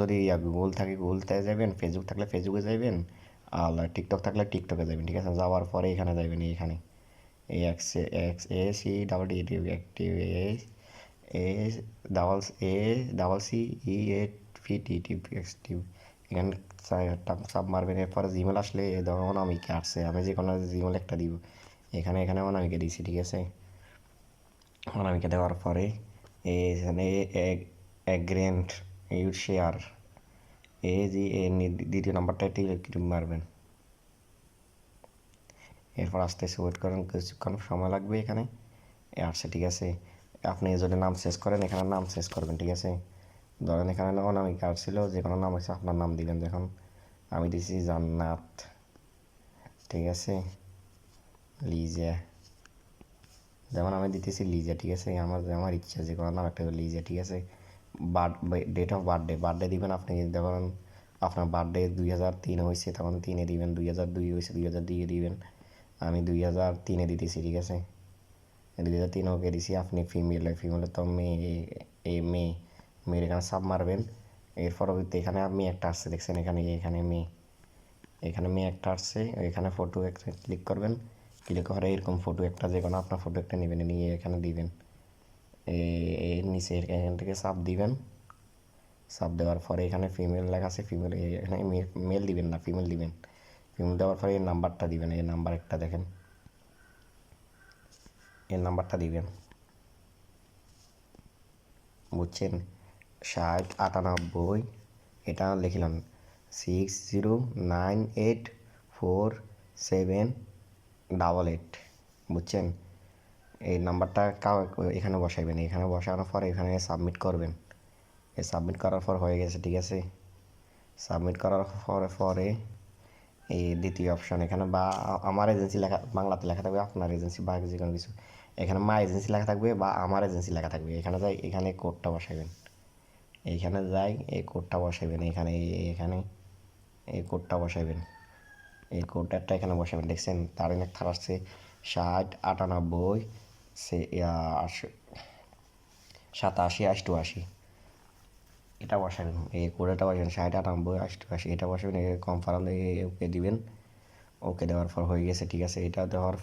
যদি গুগল থাকে গুগলতে যাবেন ফেসবুক থাকলে ফেসবুকে যাবেন আর টিকটক থাকলে টিকটকে যাবেন ঠিক আছে? যাওয়ার পরে এখানে যাবেন এখানে এই X X A C double D T active A A double A double C E A P T T active এখানে সাব মারবেন এরপরে জিমেল আসলে এ ধরুন অনামিকে আসছে। আমি যে কোনো জিমেল একটা দিব। এখানে এখানে অনামিকে দিছি, ঠিক আছে? অনামিকে দেওয়ার পরে এখানে অ্যাগ্রেন্ট ইউ শেয়ার এ জি এ দ্বিতীয় নাম্বারটা টিক মারবেন। এরপর আস্তে আস্তে ওয়েট করেন, কিছুক্ষণ সময় লাগবে এখানে। এ আসছে, ঠিক আছে। আপনি যদি নাম শেষ করেন, এখানে নাম শেষ করবেন, ঠিক আছে। ধরেন এখানে অনামিকা আসছিল যে কোনো নাম আছে আপনার নাম দিবেন যখন। আমি দিছি জান্নাত, ঠিক আছে। লিজা। যেমন আমি দিতেছি লিজা, ঠিক আছে। আমার আমার ইচ্ছা যে কোনো নাম একটা লিজা, ঠিক আছে। ডেট অফ বার্থডে বার্থডে দিবেন আপনি যদি ধরেন আপনার বার্থডে দুই হাজার তিন হয়েছে, তখন তিনে দিবেন, দুই হাজার দুই হয়েছে, দুই হাজার দুইয়ে দিবেন। আমি দুই হাজার তিনে দিতেছি, ঠিক আছে? দুই হাজার তিন ওকে দিছি, আপনি ফিমেল ফিমেলের তো মেয়ে, এ মেয়ে। মেয়ের এখানে সাব মারবেন। এর পরবর্তী এখানে আপনি একটা আসছে, দেখছেন? এখানে এখানে মেয়ে। এখানে মেয়ে একটা আসছে, এখানে ফটো একটা ক্লিক করবেন। ক্লিক করে এরকম ফটো একটা যে কোনো আপনার ফটো একটা নেবেন, নিয়ে এখানে দিবেন। এর নিচে এখান থেকে সাব দিবেন। সাব দেওয়ার পরে এখানে ফিমেল লেখা আছে ফিমেল এখানে মেল দিবেন না ফিমেল দিবেন। ফিমেল দেওয়ার পরে এই নাম্বারটা দিবেন, এই নাম্বার একটা দেখেন। এই নাম্বারটা দিবেন। বুঝছেন? ষাট, আটানব্বই, এটা লিখলাম। Six zero nine eight four seven double eight বুঝছেন? এই নাম্বারটা কাউ এখানে বসাইবেন, এখানে বসানোর পর এখানে সাবমিট করবেন। এই সাবমিট করার পর হয়ে গেছে, ঠিক আছে? সাবমিট করার পরে পরে এই দ্বিতীয় অপশন এখানে বা আমার এজেন্সি লেখা, বাংলাতে লেখা থাকবে আপনার এজেন্সি বা যে কোনো কিছু। এখানে মা এজেন্সি লেখা থাকবে বা আমার এজেন্সি লেখা থাকবে। এখানে যাই, এখানে কোডটা বসাইবেন। এইখানে যাই, এই কোডটা বসাইবেন, এখানে এখানে এই কোডটা বসাইবেন। এই কোডটা এখানে বসাবেন, দেখছেন? তার লেখা আসছে ষাট আটানব্বই। সাতাশি অষ্টআশি এটা বসাবেন। এই কোড়াটা বসাবেন, ষাট, আটানব্বই অষ্টআশি এটা বসাবেন কনফার্ম ওকে দিবেন। ওকে দেওয়ার পর হয়ে গেছে, ঠিক আছে, এটা দেওয়ার